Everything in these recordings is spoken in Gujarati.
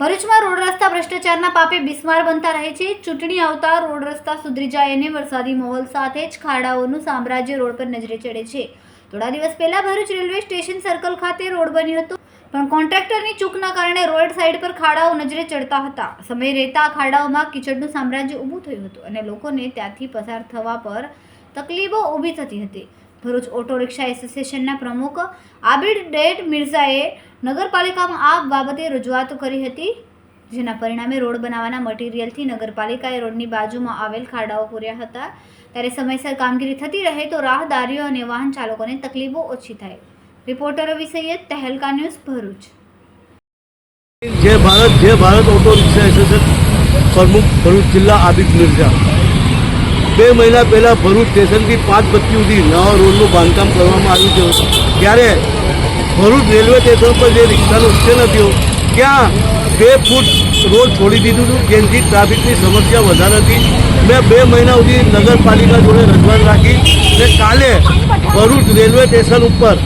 ભરૂચમાં રોડ રસ્તા ભ્રષ્ટાચારના પાપે બિસ્માર બનતા રહે છે. ચૂંટણી આવતા રોડ રસ્તા સુધરી જાય અને વરસાદી માહોલ સાથે જ ખાડાઓનું સામ્રાજ્ય રોડ પર નજરે ચડે છે. થોડા દિવસ પહેલા ભરૂચ રેલવે સ્ટેશન સર્કલ ખાતે રોડ બન્યો હતો. પણ કોન્ટ્રાક્ટરની ચૂકના કારણે રોડ સાઈડ પર ખાડાઓ નજરે ચડતા હતા. સમય રહેતા ખાડાઓમાં કિચડનું સામ્રાજ્ય ઊભું થયું હતું અને લોકોને ત્યાંથી પસાર થવા પર તકલીફો ઊભી થતી હતી. ભરૂચ ઓટો રિક્ષા એસોસિએશનના પ્રમુખ આબિડ ડેટ મિર્ઝાએ નગરપાલિકામાં આ બાબતે રજૂઆત કરી હતી, જેના પરિણામે રોડ બનાવવાના મટીરિયલથી નગરપાલિકાએ રોડની બાજુમાં આવેલ ખાડાઓ પૂર્યા હતા. ત્યારે સમયસર કામગીરી થતી રહે તો રાહદારીઓ અને વાહન ચાલકોને તકલીફો ઓછી થાય. Reporter Ravi Saiyed Tehelka news Bharuch. જય ભારત જય ભારત ઓટો રિક્ષા એસોસિએશન, પ્રમુખ ભરૂચ જિલ્લા આબિદ મિર્ઝા. બે મહિના પહેલાં ભરૂચ સ્ટેશનથી પાંચ બત્તી સુધી નવા રોડનું બાંધકામ કરવામાં આવ્યું છે. ત્યારે ભરૂચ રેલવે સ્ટેશન પર જે રિક્ષાનો ઉત્સેન થયો, ત્યાં બે ફૂટ રોડ છોડી દીધું હતું, જેનાથી ટ્રાફિકની સમસ્યા વધારે હતી. મેં બે મહિના સુધી નગરપાલિકા જોડે રજૂઆત રાખી ને કાલે ભરૂચ રેલવે સ્ટેશન ઉપર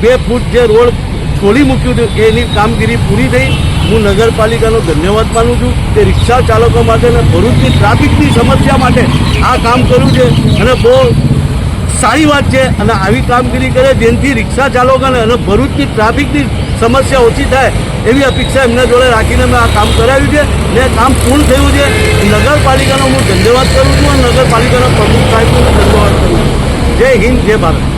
બે ફૂટ જે રોડ છોડી મૂક્યું હતું, એની કામગીરી પૂરી થઈ. હું નગરપાલિકાનો ધન્યવાદ માનું છું. કે રિક્ષા ચાલકો માટે અને ભરૂચની ટ્રાફિકની સમસ્યા માટે આ કામ કર્યું છે અને બહુ સારી વાત છે. અને આવી કામગીરી કરે, જેનાથી રિક્ષા ચાલકોને અને ભરૂચની ટ્રાફિકની સમસ્યા ઓછી થાય એવી અપેક્ષા એમના જોડે રાખીને મેં આ કામ કરાવ્યું છે. ને કામ પૂર્ણ થયું છે. નગરપાલિકાનો હું ધન્યવાદ કરું છું અને નગરપાલિકાના પ્રમુખ સાહેબનો ધન્યવાદ કરું છું. જય હિન્દ, જય ભારત.